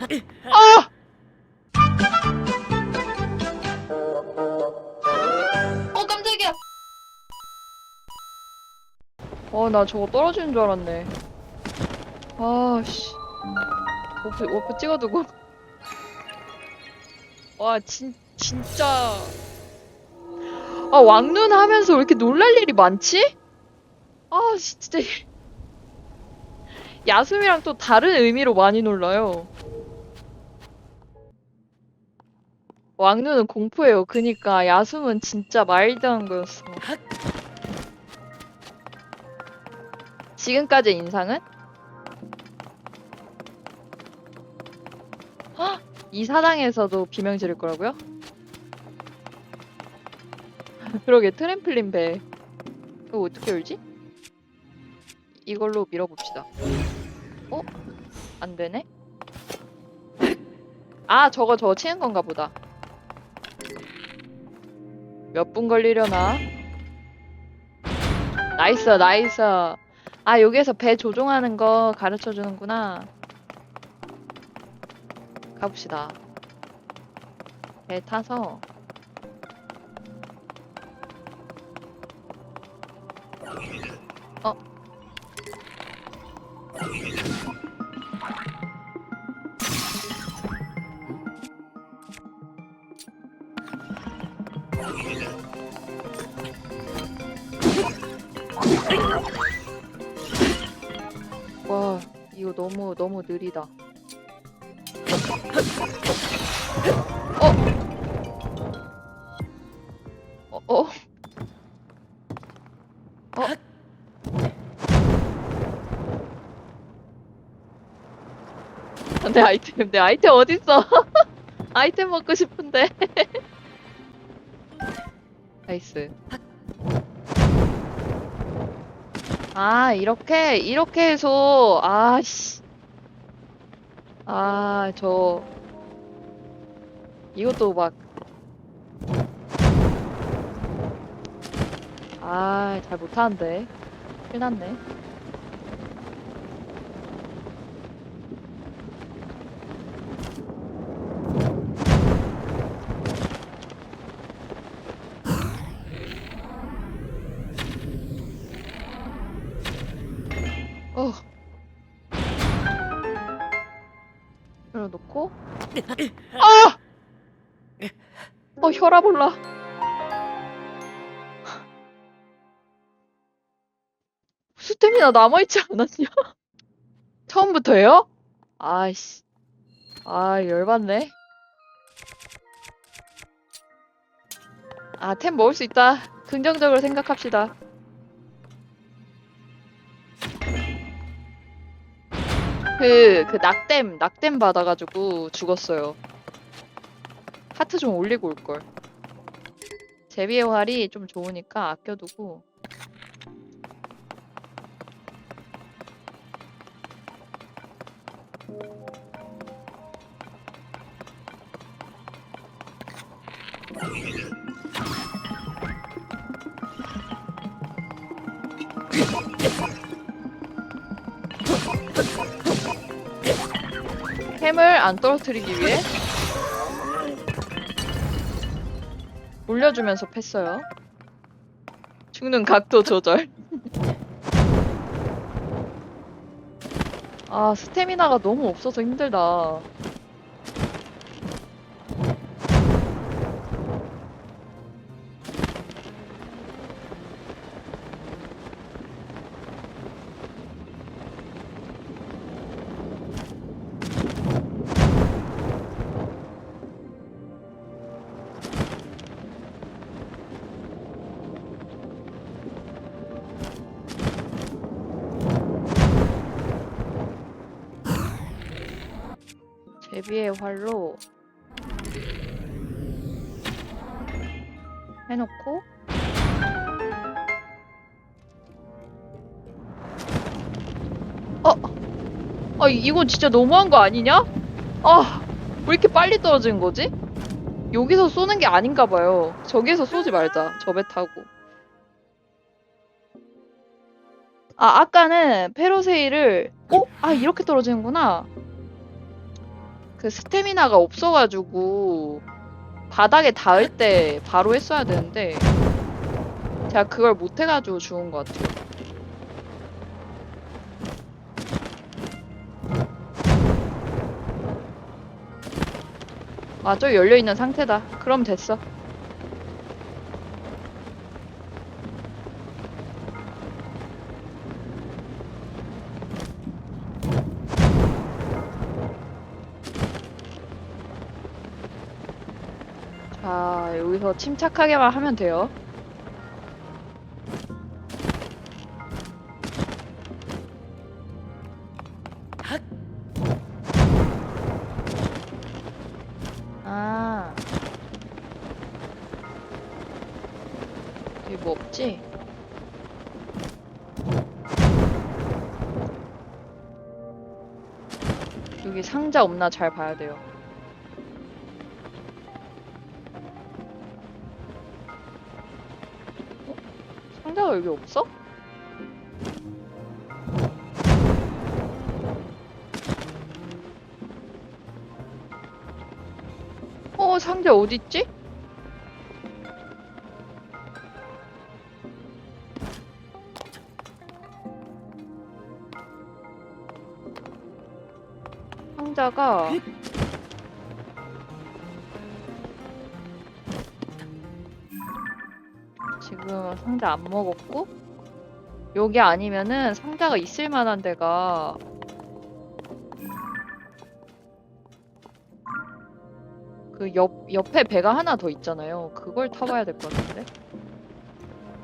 아! 어 깜짝이야. 어, 나 저거 떨어지는 줄 알았네. 아, 씨. 워프, 워프 찍어두고. 와, 진, 진짜. 아, 왕눈 하면서 왜 이렇게 놀랄 일이 많지? 아, 진짜. 야숨이랑 또 다른 의미로 많이 놀라요. 왕눈은 공포예요. 그니까 야숨은 진짜 마일드한 거였어. 지금까지 인상은? 헉! 이 사당에서도 비명 지를 거라고요? 그러게 트램플린 배 이거 어떻게 열지? 이걸로 밀어봅시다 어? 안 되네? 아 저거 저거 치는 건가 보다 몇 분 걸리려나? 나이스 나이스. 아 여기에서 배 조종하는 거 가르쳐 주는구나. 가봅시다. 배 타서. 어 너무 너무 느리다. 어? 어? 어? 어? 내 아이템, 내 아이템 어딨어? 아이템 먹고 싶은데. 나이스. 아, 이렇게, 이렇게 해서, 아 씨. 아, 저, 이것도 막, 아, 잘 못하는데. 큰일 났네. 놓고 아! 어 혈압 올라 스태미나 남아있지 않았냐? 처음부터예요? 아이씨 아 열받네 아 템 먹을 수 있다 긍정적으로 생각합시다 그, 그 낙댐, 낙댐 받아가지고 죽었어요. 하트 좀 올리고 올걸. 제비의 활이 좀 좋으니까 아껴두고. 햄을 안 떨어뜨리기 위해 올려주면서 팼어요. 죽는 각도 조절. 아, 스태미나가 너무 없어서 힘들다. 제비의 활로 해놓고 어? 아 이건 진짜 너무한 거 아니냐? 아, 왜 이렇게 빨리 떨어지는 거지? 여기서 쏘는 게 아닌가 봐요. 저기에서 쏘지 말자. 저 배 타고. 아, 아까는 페로세이를 어? 아, 이렇게 떨어지는구나. 그 스태미나가 없어가지고 바닥에 닿을 때 바로 했어야 되는데 제가 그걸 못 해가지고 죽은 것 같아요. 아, 저기 열려있는 상태다. 그럼 됐어. 자, 여기서 침착하게만 하면 돼요. 아. 뭐 없지? 여기 상자 없나 잘 봐야 돼요. 상자가 여기 없어? 어, 상자 어딨지? 상자가 상자 안 먹었고 여기 아니면은 상자가 있을 만한 데가 그 옆, 옆에 배가 하나 더 있잖아요. 그걸 타봐야 될 것 같은데.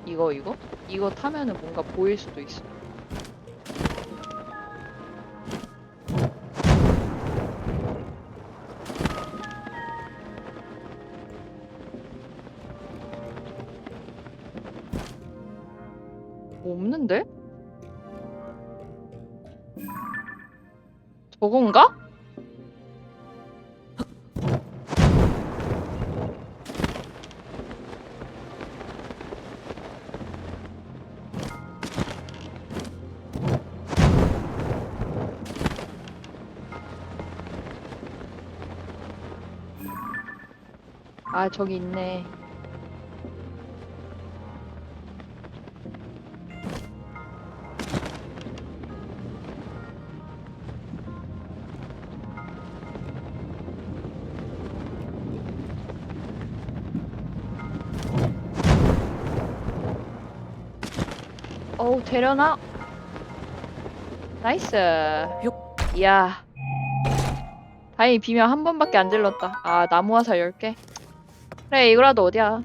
이거, 이거? 이거 타면은 뭔가 보일 수도 있어. 저건가? 아, 저기 있네. 어우, 되려나? 나이스. 이야. 다행히 비명 한 번밖에 안 질렀다. 아, 나무 화살 10개. 그래, 이거라도 어디야.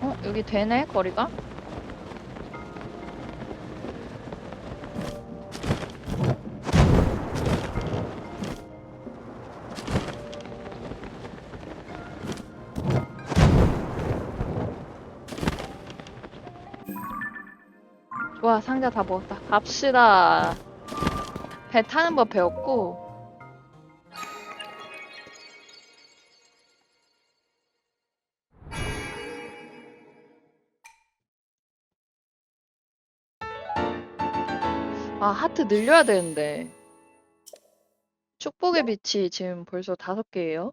어, 여기 되네, 거리가? 좋아, 상자 다 먹었다. 갑시다. 배 타는 법 배웠고. 아, 하트 늘려야 되는데. 축복의 빛이 지금 벌써 다섯 개예요.